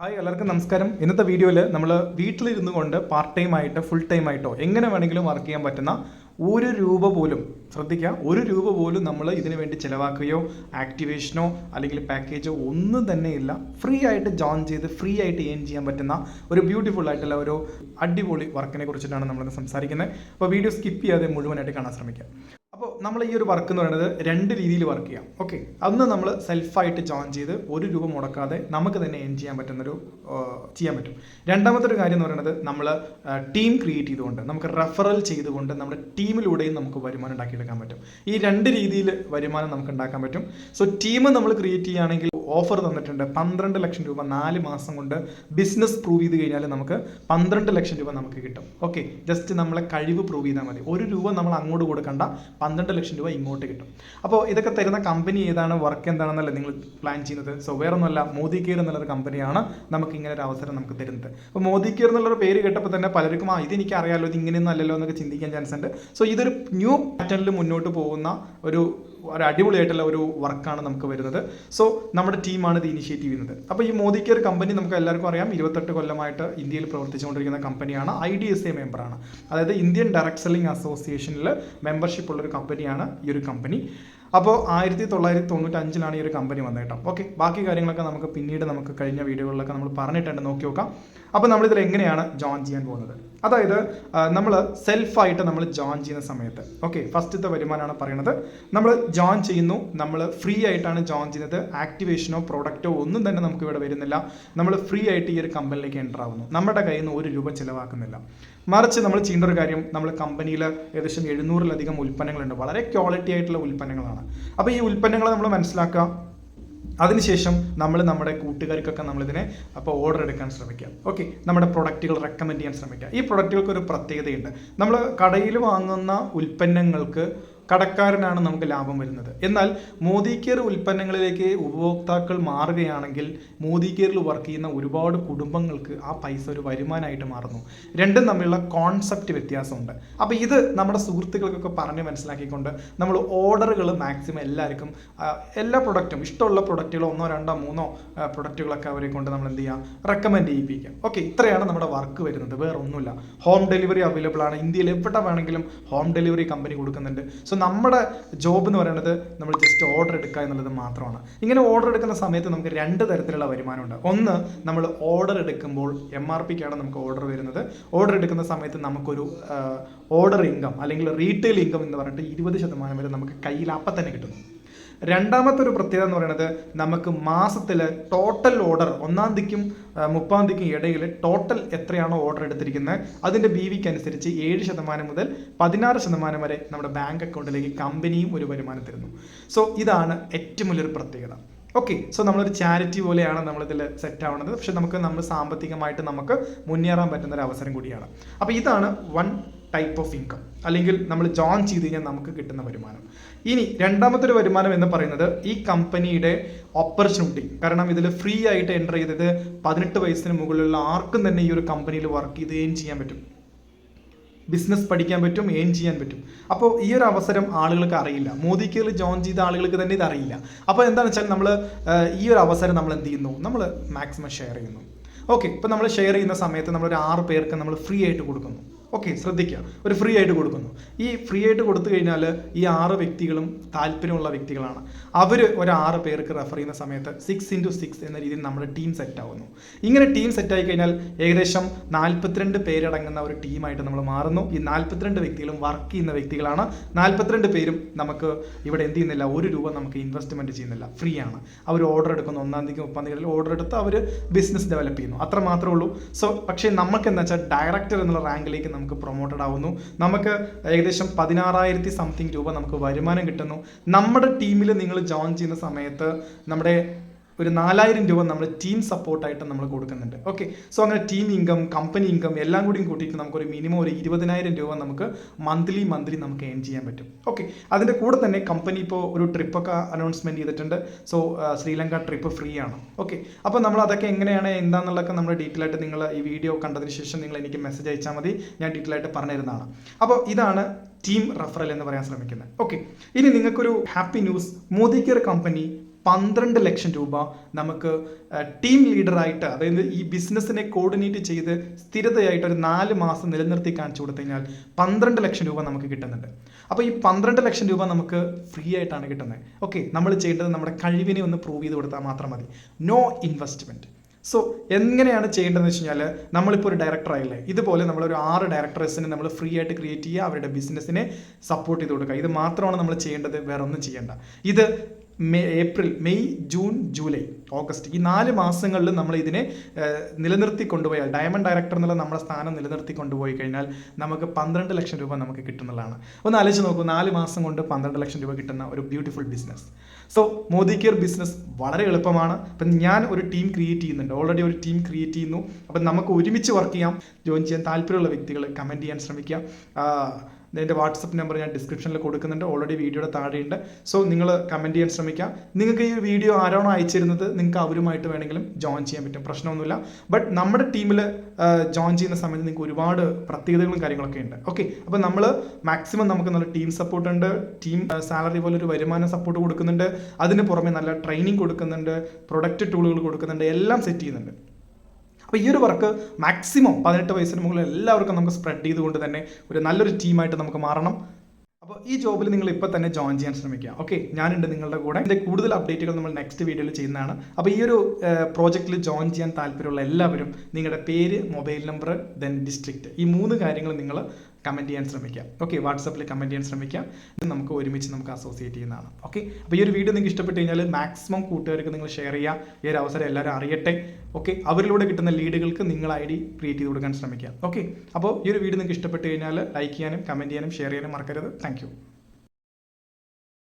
Hi എല്ലാവർക്കും നമസ്കാരം. ഇന്നത്തെ വീഡിയോയിൽ നമ്മൾ വീട്ടിലിരുന്നു കൊണ്ട് പാർട്ട് ടൈം ആയിട്ട് ഫുൾ ടൈം ആയിട്ടോ എങ്ങനെ വേണമെങ്കിലും വർക്ക് ചെയ്യാൻ പറ്റുന്ന ഒരു രൂപ പോലും ശ്രദ്ധിക്കുക ഒരു രൂപ പോലും നമ്മൾ ഇതിനു വേണ്ടി ചിലവാക്കുകയോ ആക്ടിവേഷനോ അല്ലെങ്കിൽ പാക്കേജോ ഒന്നും തന്നെ ഇല്ല. ഫ്രീ ആയിട്ട് ജോയിൻ ചെയ്ത് ഫ്രീ ആയിട്ട് ഏൺ ചെയ്യാൻ പറ്റുന്ന ഒരു ബ്യൂട്ടിഫുൾ ആയിട്ടുള്ള ഒരു അടിപൊളി വർക്കിനെ കുറിച്ചിട്ടാണ് നമ്മളിന്ന് സംസാരിക്കുന്നത്. അപ്പോൾ വീഡിയോ സ്കിപ്പ് ചെയ്യാതെ മുഴുവനായിട്ട് കാണാൻ ശ്രമിക്കുക അപ്പോൾ നമ്മൾ ഈ ഒരു വർക്ക് എന്ന് പറയുന്നത് രണ്ട് രീതിയിൽ വർക്ക് ചെയ്യാം. ഓക്കെ അന്ന് നമ്മൾ സെൽഫായിട്ട് ജോയിൻ ചെയ്ത് ഒരു രൂപ മുടക്കാതെ നമുക്ക് തന്നെ എൻ ചെയ്യാൻ പറ്റുന്നൊരു ചെയ്യാൻ പറ്റും. രണ്ടാമത്തെ ഒരു കാര്യം എന്ന് പറയുന്നത് നമ്മൾ ടീം ക്രിയേറ്റ് ചെയ്തുകൊണ്ട് നമുക്ക് റെഫറൽ ചെയ്തുകൊണ്ട് നമ്മുടെ ടീമിലൂടെയും നമുക്ക് വരുമാനം ഉണ്ടാക്കിയെടുക്കാൻ പറ്റും. ഈ രണ്ട് രീതിയിൽ വരുമാനം നമുക്ക് ഉണ്ടാക്കാൻ പറ്റും. സോ ടീം നമ്മൾ ക്രിയേറ്റ് ചെയ്യുകയാണെങ്കിൽ ഓഫർ തന്നിട്ടുണ്ട്. പന്ത്രണ്ട് ലക്ഷം രൂപ നാല് മാസം കൊണ്ട് ബിസിനസ് പ്രൂവ് ചെയ്ത് കഴിഞ്ഞാൽ നമുക്ക് പന്ത്രണ്ട് ലക്ഷം രൂപ നമുക്ക് കിട്ടും. ഓക്കെ ജസ്റ്റ് നമ്മളെ കഴിവ് പ്രൂവ് ചെയ്താൽ മതി. ഒരു രൂപ നമ്മൾ അങ്ങോട്ട് കൊടുക്കണ്ട പന്ത്രണ്ട് ലക്ഷം രൂപ ഇങ്ങോട്ട് കിട്ടും. അപ്പോൾ ഇതൊക്കെ തരുന്ന കമ്പനി ഏതാണ്? വർക്ക് എന്താണെന്നല്ലേ നിങ്ങൾ പ്ലാൻ ചെയ്യുന്നത്? സോ വേറെ ഒന്നുമല്ല മോദി കെയർ എന്നുള്ളൊരു കമ്പനിയാണ് നമുക്ക് ഇങ്ങനെ ഒരു അവസരം നമുക്ക് തരുന്നത്. അപ്പോൾ മോദി കെയർ എന്നുള്ളൊരു പേര് കേട്ടപ്പോൾ തന്നെ പലർക്കും ആ ഇതെനിക്ക് അറിയാമല്ലോ ഇത് ഇങ്ങനെയൊന്നും അല്ലല്ലോ എന്നൊക്കെ ചിന്തിക്കാൻ ചാൻസ് ഉണ്ട്. സോ ഇതൊരു ന്യൂ പാറ്റേണിൽ മുന്നോട്ട് പോകുന്ന ഒരു ഒരു അടിപൊളിയായിട്ടുള്ള ഒരു വർക്കാണ് നമുക്ക് വരുന്നത്. സോ നമ്മുടെ ടീമാണ് ഇത് ഇനിഷ്യേറ്റീവ് ചെയ്യുന്നത്. അപ്പോൾ ഈ മോദി കെയർ കമ്പനി നമുക്ക് എല്ലാവർക്കും അറിയാം. ഇരുപത്തെട്ട് കൊല്ലമായിട്ട് ഇന്ത്യയിൽ പ്രവർത്തിച്ചുകൊണ്ടിരിക്കുന്ന കമ്പനിയാണ് ഐ ഡി എസ് എ മെമ്പറാണ് അതായത് ഇന്ത്യൻ ഡയറക്ട് സെല്ലിംഗ് അസോസിയേഷനിൽ മെമ്പർഷിപ്പ് ഉള്ള ഒരു കമ്പനിയാണ് ഈ ഒരു കമ്പനി അപ്പോൾ ആയിരത്തി തൊള്ളായിരത്തി തൊണ്ണൂറ്റി അഞ്ചിലാണ് ഈ ഒരു കമ്പനി വന്നേട്ടോ ഓക്കെ ബാക്കി കാര്യങ്ങളൊക്കെ നമുക്ക് പിന്നീട് നമുക്ക് കഴിഞ്ഞ വീഡിയോകളിലൊക്കെ നമ്മൾ പറഞ്ഞിട്ടുണ്ട്. നോക്കി നോക്കാം. അപ്പോൾ നമ്മളിതിൽ എങ്ങനെയാണ് ജോയിൻ ചെയ്യാൻ പോകുന്നത്? അതായത് നമ്മൾ സെൽഫായിട്ട് നമ്മൾ ജോയിൻ ചെയ്യുന്ന സമയത്ത് ഓക്കെ ഫസ്റ്റത്തെ വരുമാനമാണ് പറയുന്നത് നമ്മൾ ജോയിൻ ചെയ്യുന്നു നമ്മൾ ഫ്രീ ആയിട്ടാണ് ജോയിൻ ചെയ്യുന്നത്. ആക്ടിവേഷനോ പ്രൊഡക്റ്റോ ഒന്നും തന്നെ നമുക്ക് ഇവിടെ വരുന്നില്ല. നമ്മൾ ഫ്രീ ആയിട്ട് ഈ ഒരു കമ്പനിയിലേക്ക് എന്റർ ആവുന്നു. നമ്മുടെ കയ്യിൽ നിന്ന് ഒരു രൂപ ചിലവാക്കുന്നില്ല. മറിച്ച് നമ്മൾ ചെയ്യേണ്ട ഒരു കാര്യം നമ്മൾ കമ്പനിയിൽ ഏകദേശം എഴുന്നൂറിലധികം ഉൽപ്പന്നങ്ങളുണ്ട്. വളരെ ക്വാളിറ്റി ആയിട്ടുള്ള ഉൽപ്പന്നങ്ങളാണ്. അപ്പോൾ ഈ ഉൽപ്പന്നങ്ങൾ നമ്മൾ മനസ്സിലാക്കുക. അതിനുശേഷം നമ്മൾ നമ്മുടെ കൂട്ടുകാർക്കൊക്കെ നമ്മളിതിനെ അപ്പോൾ ഓർഡർ എടുക്കാൻ ശ്രമിക്കുക ഓക്കെ നമ്മുടെ പ്രൊഡക്റ്റുകൾ റെക്കമെൻഡ് ചെയ്യാൻ ശ്രമിക്കുക ഈ പ്രൊഡക്റ്റുകൾക്ക് ഒരു പ്രത്യേകതയുണ്ട്. നമ്മൾ കടയിൽ വാങ്ങുന്ന ഉൽപ്പന്നങ്ങൾക്ക് കടക്കാരനാണ് നമുക്ക് ലാഭം വരുന്നത്. എന്നാൽ മോദി കെയർ ഉൽപ്പന്നങ്ങളിലേക്ക് ഉപഭോക്താക്കൾ മാറുകയാണെങ്കിൽ മോദി കെയറിൽ വർക്ക് ചെയ്യുന്ന ഒരുപാട് കുടുംബങ്ങൾക്ക് ആ പൈസ ഒരു വരുമാനമായിട്ട് മാറുന്നു. രണ്ടും തമ്മിലുള്ള കോൺസെപ്റ്റ് വ്യത്യാസമുണ്ട്. അപ്പോൾ ഇത് നമ്മുടെ സുഹൃത്തുക്കൾക്കൊക്കെ പറഞ്ഞ് മനസ്സിലാക്കിക്കൊണ്ട് നമ്മൾ ഓർഡറുകൾ മാക്സിമം എല്ലാവർക്കും എല്ലാ പ്രൊഡക്റ്റും ഇഷ്ടമുള്ള പ്രൊഡക്റ്റുകൾ ഒന്നോ രണ്ടോ മൂന്നോ പ്രൊഡക്റ്റുകളൊക്കെ അവരെ കൊണ്ട് നമ്മൾ എന്ത് ചെയ്യുക റെക്കമെൻഡ് ചെയ്യിപ്പിക്കാം. ഓക്കെ ഇത്രയാണ് നമ്മുടെ വർക്ക് വരുന്നത്. വേറെ ഒന്നുമില്ല ഹോം ഡെലിവറി അവൈലബിൾ ആണ്. ഇന്ത്യയിൽ എവിടെ വേണമെങ്കിലും ഹോം ഡെലിവറി കമ്പനി കൊടുക്കുന്നുണ്ട്. നമ്മുടെ ജോബ് എന്ന് പറയുന്നത് നമ്മൾ ജസ്റ്റ് ഓർഡർ എടുക്കുക എന്നുള്ളത് മാത്രമാണ്. ഇങ്ങനെ ഓർഡർ എടുക്കുന്ന സമയത്ത് നമുക്ക് രണ്ട് തരത്തിലുള്ള വരുമാനം ഉണ്ട് ഒന്ന് നമ്മൾ ഓർഡർ എടുക്കുമ്പോൾ എം ആർ പിക്കാണ് നമുക്ക് ഓർഡർ വരുന്നത്. ഓർഡർ എടുക്കുന്ന സമയത്ത് നമുക്കൊരു ഓർഡർ ഇൻകം അല്ലെങ്കിൽ റീറ്റെയിൽ ഇൻകം എന്ന് പറഞ്ഞിട്ട് ഇരുപത് ശതമാനം വരെ നമുക്ക് കയ്യിൽ അപ്പം തന്നെ കിട്ടുന്നു. രണ്ടാമത്തെ ഒരു പ്രത്യേകത എന്ന് പറയുന്നത് നമുക്ക് മാസത്തിൽ ടോട്ടൽ ഓർഡർ ഒന്നാം തീയതിക്കും മുപ്പാം തീയതിക്കും ഇടയിൽ ടോട്ടൽ എത്രയാണോ ഓർഡർ എടുത്തിരിക്കുന്നത് അതിന്റെ ബി വിക്ക് അനുസരിച്ച് ഏഴ് ശതമാനം മുതൽ പതിനാറ് ശതമാനം വരെ നമ്മുടെ ബാങ്ക് അക്കൗണ്ടിലേക്ക് കമ്പനിയും ഒരു വരുമാനം തരുന്നു. സോ ഇതാണ് ഏറ്റവും വലിയൊരു പ്രത്യേകത. ഓക്കെ സോ നമ്മളൊരു ചാരിറ്റി പോലെയാണ് നമ്മളിതിൽ സെറ്റ് ആവുന്നത്. പക്ഷെ നമുക്ക് നമ്മൾ സാമ്പത്തികമായിട്ട് നമുക്ക് മുന്നേറാൻ പറ്റുന്ന ഒരു അവസരം കൂടിയാണ്. അപ്പോൾ ഇതാണ് വൺ ടൈപ്പ് ഓഫ് ഇൻകം അല്ലെങ്കിൽ നമ്മൾ ജോയിൻ ചെയ്ത് കഴിഞ്ഞാൽ നമുക്ക് കിട്ടുന്ന വരുമാനം. ഇനി രണ്ടാമത്തെ ഒരു വരുമാനം എന്ന് പറയുന്നത് ഈ കമ്പനിയുടെ ഓപ്പർച്യൂണിറ്റി കാരണം ഇതിൽ ഫ്രീ ആയിട്ട് എന്റർ ചെയ്തത് പതിനെട്ട് വയസ്സിന് മുകളിലുള്ള ആർക്കും തന്നെ ഈ ഒരു കമ്പനിയിൽ വർക്ക് ചെയ്ത് ചെയ്യാൻ പറ്റും. ബിസിനസ് പഠിക്കാൻ പറ്റും ഏൺ ചെയ്യാൻ പറ്റും. അപ്പോൾ ഈ ഒരു അവസരം ആളുകൾക്ക് അറിയില്ല. മോദി കെയറിൽ ജോയിൻ ചെയ്ത ആളുകൾക്ക് തന്നെ ഇത് അറിയില്ല. അപ്പോൾ എന്താണെന്ന് വെച്ചാൽ നമ്മൾ ഈ ഒരു അവസരം നമ്മൾ എന്ത് ചെയ്യുന്നു? നമ്മൾ മാക്സിമം ഷെയർ ചെയ്യുന്നു. ഓക്കെ ഇപ്പോൾ നമ്മൾ ഷെയർ ചെയ്യുന്ന സമയത്ത് നമ്മൾ ഒരു ആറ് പേർക്ക് നമ്മൾ ഫ്രീ ആയിട്ട് കൊടുക്കുന്നു. ഓക്കെ ശ്രദ്ധിക്കുക. ഒരു ഫ്രീ ആയിട്ട് കൊടുക്കുന്നു. ഈ ഫ്രീ ആയിട്ട് കൊടുത്തു കഴിഞ്ഞാൽ ഈ ആറ് വ്യക്തികളും താല്പര്യമുള്ള വ്യക്തികളാണ്. അവർ ഒരു ആറ് പേർക്ക് റെഫർ ചെയ്യുന്ന സമയത്ത് സിക്സ് ഇന്റു സിക്സ് എന്ന രീതിയിൽ നമ്മുടെ ടീം സെറ്റ് ആവുന്നു. ഇങ്ങനെ ടീം സെറ്റ് ആയി കഴിഞ്ഞാൽ ഏകദേശം നാൽപ്പത്തിരണ്ട് പേരടങ്ങുന്ന ഒരു ടീമായിട്ട് നമ്മൾ മാറുന്നു. ഈ നാൽപ്പത്തിരണ്ട് വ്യക്തികളും വർക്ക് ചെയ്യുന്ന വ്യക്തികളാണ്. നാൽപ്പത്തിരണ്ട് പേരും നമുക്ക് ഇവിടെ എന്ത് ചെയ്യുന്നില്ല ഒരു രൂപ നമുക്ക് ഇൻവെസ്റ്റ്മെന്റ് ചെയ്യുന്നില്ല. ഫ്രീ ആണ്. അവർ ഓർഡർ എടുക്കുന്നു. ഒന്നാം തീയതി മുപ്പാം തീയതി ഓർഡർ എടുത്ത് അവർ ബിസിനസ് ഡെവലപ്പ് ചെയ്യുന്നു. അത്ര മാത്രമേ ഉള്ളൂ. സോ പക്ഷേ നമുക്ക് എന്താ വെച്ചാൽ ഡയറക്ടർ എന്നുള്ള റാങ്കിലേക്ക് നമുക്ക് പ്രൊമോട്ടഡ് ആവുന്നു. നമുക്ക് ഏകദേശം പതിനാറായിരത്തി സംതിങ് രൂപ നമുക്ക് വരുമാനം കിട്ടുന്നു. നമ്മുടെ ടീമിൽ നിങ്ങൾ ജോയിൻ ചെയ്യുന്ന സമയത്ത് നമ്മുടെ ഒരു നാലായിരം രൂപ നമ്മൾ ടീം സപ്പോർട്ടായിട്ട് നമ്മൾ കൊടുക്കുന്നുണ്ട്. ഓക്കെ സോ അങ്ങനെ ടീം ഇൻകം കമ്പനി ഇൻകം എല്ലാം കൂടിയും കൂട്ടിയിട്ട് നമുക്കൊരു മിനിമം ഒരു ഇരുപതിനായിരം രൂപ നമുക്ക് മന്ത്ലി മന്ത്ലി നമുക്ക് ഏൺ ചെയ്യാൻ പറ്റും. ഓക്കെ അതിന്റെ കൂടെ തന്നെ കമ്പനി ഇപ്പോൾ ഒരു ട്രിപ്പൊക്കെ അനൗൺസ്മെന്റ് ചെയ്തിട്ടുണ്ട്. സോ ശ്രീലങ്ക ട്രിപ്പ് ഫ്രീ ആണ്. ഓക്കെ അപ്പോൾ നമ്മൾ അതൊക്കെ എങ്ങനെയാണ് എന്താണെന്നുള്ളതൊക്കെ നമ്മൾ ഡീറ്റെയിൽ ആയിട്ട് നിങ്ങൾ ഈ വീഡിയോ കണ്ടതിന് ശേഷം നിങ്ങൾ എനിക്ക് മെസ്സേജ് അയച്ചാൽ മതി. ഞാൻ ഡീറ്റെയിൽ ആയിട്ട് പറഞ്ഞു തരുന്നതാണ് അപ്പോൾ ഇതാണ് ടീം റെഫറൽ എന്ന് പറയാൻ ശ്രമിക്കുന്നത്. ഓക്കെ ഇനി നിങ്ങൾക്കൊരു happy news Modi care company പന്ത്രണ്ട് ലക്ഷം രൂപ നമുക്ക് ടീം ലീഡറായിട്ട് അതായത് ഈ ബിസിനസ്സിനെ കോർഡിനേറ്റ് ചെയ്ത് സ്ഥിരതയായിട്ട് ഒരു നാല് മാസം നിലനിർത്തി കാണിച്ചു കൊടുത്തു കഴിഞ്ഞാൽ പന്ത്രണ്ട് ലക്ഷം രൂപ നമുക്ക് കിട്ടുന്നുണ്ട്. അപ്പോൾ ഈ പന്ത്രണ്ട് ലക്ഷം രൂപ നമുക്ക് ഫ്രീ ആയിട്ടാണ് കിട്ടുന്നത്. ഓക്കെ നമ്മൾ ചെയ്യേണ്ടത് നമ്മുടെ കഴിവിനെ ഒന്ന് പ്രൂവ് ചെയ്ത് കൊടുത്താൽ മാത്രം മതി. നോ ഇൻവെസ്റ്റ്മെന്റ് സോ എങ്ങനെയാണ് ചെയ്യേണ്ടതെന്ന് വെച്ച് കഴിഞ്ഞാൽ നമ്മളിപ്പോൾ ഒരു ഡയറക്ടർ ആയില്ലേ? ഇതുപോലെ നമ്മളൊരു ആറ് ഡയറക്ടേഴ്സിനെ നമ്മൾ ഫ്രീ ആയിട്ട് ക്രിയേറ്റ് ചെയ്യുക അവരുടെ ബിസിനസ്സിനെ സപ്പോർട്ട് ചെയ്ത് കൊടുക്കുക. ഇത് മാത്രമാണ് നമ്മൾ ചെയ്യേണ്ടത് വേറെ ഒന്നും ചെയ്യേണ്ട. ഇത് May April May June July August. ഈ നാല് മാസങ്ങളിൽ നമ്മൾ ഇതിനെ നിലനിർത്തി കൊണ്ടുപോയാൽ ഡയമണ്ട് ഡയറക്ടർ എന്നുള്ള നമ്മുടെ സ്ഥാനം നിലനിർത്തി കൊണ്ടുപോയി കഴിഞ്ഞാൽ നമുക്ക് പന്ത്രണ്ട് ലക്ഷം രൂപ നമുക്ക് കിട്ടുന്നതാണ് ഒന്ന് ആലോചിച്ച് നോക്കൂ നാല് മാസം കൊണ്ട് പന്ത്രണ്ട് ലക്ഷം രൂപ കിട്ടുന്ന ഒരു beautiful business. So Modi care business വളരെ എളുപ്പമാണ്. അപ്പം ഞാൻ ഒരു ടീം ക്രിയേറ്റ് ചെയ്യുന്നുണ്ട്. ഓൾറെഡി ഒരു ടീം ക്രിയേറ്റ് ചെയ്യുന്നു. അപ്പം നമുക്ക് ഒരുമിച്ച് വർക്ക് ചെയ്യാം ജോയിൻ ചെയ്യാൻ താല്പര്യമുള്ള വ്യക്തികൾ കമന്റ് ചെയ്യാൻ ശ്രമിക്കുക എന്റെ വാട്സപ്പ് നമ്പർ ഞാൻ ഡിസ്ക്രിപ്ഷനിൽ കൊടുക്കുന്നുണ്ട്. ഓൾറെഡി വീഡിയോയുടെ താഴെയുണ്ട്. സോ നിങ്ങൾ കമന്റ് ചെയ്യാൻ ശ്രമിക്കുക നിങ്ങൾക്ക് ഈ വീഡിയോ ആരാണോ അയച്ചിരുന്നത് നിങ്ങൾക്ക് അവരുമായിട്ട് വേണമെങ്കിലും ജോയിൻ ചെയ്യാൻ പറ്റും. പ്രശ്നമൊന്നുമില്ല. ബട്ട് നമ്മുടെ ടീമിൽ ജോയിൻ ചെയ്യുന്ന സമയത്ത് നിങ്ങൾക്ക് ഒരുപാട് പ്രത്യേകതകളും കാര്യങ്ങളൊക്കെ ഉണ്ട്. ഓക്കെ അപ്പോൾ നമ്മൾ മാക്സിമം നമുക്ക് നല്ല ടീം സപ്പോർട്ട് ഉണ്ട്. ടീം സാലറി പോലെ ഒരു വരുമാന സപ്പോർട്ട് കൊടുക്കുന്നുണ്ട്. അതിന് പുറമെ നല്ല ട്രെയിനിങ് കൊടുക്കുന്നുണ്ട്. പ്രൊഡക്റ്റ് ടൂളുകൾ കൊടുക്കുന്നുണ്ട്. എല്ലാം സെറ്റ് ചെയ്യുന്നുണ്ട്. അപ്പോൾ ഈ ഒരു വർക്ക് മാക്സിമം പതിനെട്ട് വയസ്സിന് മുകളിൽ എല്ലാവർക്കും നമുക്ക് സ്പ്രെഡ് ചെയ്തുകൊണ്ട് തന്നെ ഒരു നല്ലൊരു ടീമായിട്ട് നമുക്ക് മാറണം. അപ്പോൾ ഈ ജോബിൽ നിങ്ങൾ ഇപ്പോൾ തന്നെ ജോയിൻ ചെയ്യാൻ ശ്രമിക്കുക. ഓക്കെ ഞാനുണ്ട് നിങ്ങളുടെ കൂടെ. ഇതിന്റെ കൂടുതൽ അപ്ഡേറ്റുകൾ നമ്മൾ നെക്സ്റ്റ് വീഡിയോയിൽ ചെയ്യുന്നതാണ്. അപ്പോൾ ഈ ഒരു പ്രോജക്റ്റിൽ ജോയിൻ ചെയ്യാൻ താല്പര്യമുള്ള എല്ലാവരും നിങ്ങളുടെ പേര് മൊബൈൽ നമ്പർ ദെൻ ഡിസ്ട്രിക്റ്റ് ഈ മൂന്ന് കാര്യങ്ങൾ നിങ്ങൾ കമന്റ് ചെയ്യാൻ ശ്രമിക്കാം ഓക്കെ വാട്സപ്പിൽ കമന്റ് ചെയ്യാൻ ശ്രമിക്കാം ഇത് നമുക്ക് ഒരുമിച്ച് നമുക്ക് അസോസിയേറ്റ് ചെയ്യുന്നതാണ്. ഓക്കെ അപ്പോൾ ഈ ഒരു വീഡിയോ നിങ്ങൾക്ക് ഇഷ്ടപ്പെട്ട് കഴിഞ്ഞാൽ മാക്സിമം കൂട്ടുകാർക്ക് നിങ്ങൾ ഷെയർ ചെയ്യുക. ഈ ഒരു അവസരം എല്ലാവരും അറിയട്ടെ. ഓക്കെ അവരിലൂടെ കിട്ടുന്ന ലീഡുകൾക്ക് നിങ്ങൾ ഐ ഡി ക്രിയേറ്റ് ചെയ്ത് കൊടുക്കാൻ ശ്രമിക്കുക. ഓക്കെ അപ്പോൾ ഈ ഒരു വീഡിയോ നിങ്ങൾക്ക് ഇഷ്ടപ്പെട്ട് കഴിഞ്ഞാൽ ലൈക്ക് ചെയ്യാനും കമന്റ് ചെയ്യാനും ഷെയർ ചെയ്യാനും മറക്കരുത്. താങ്ക്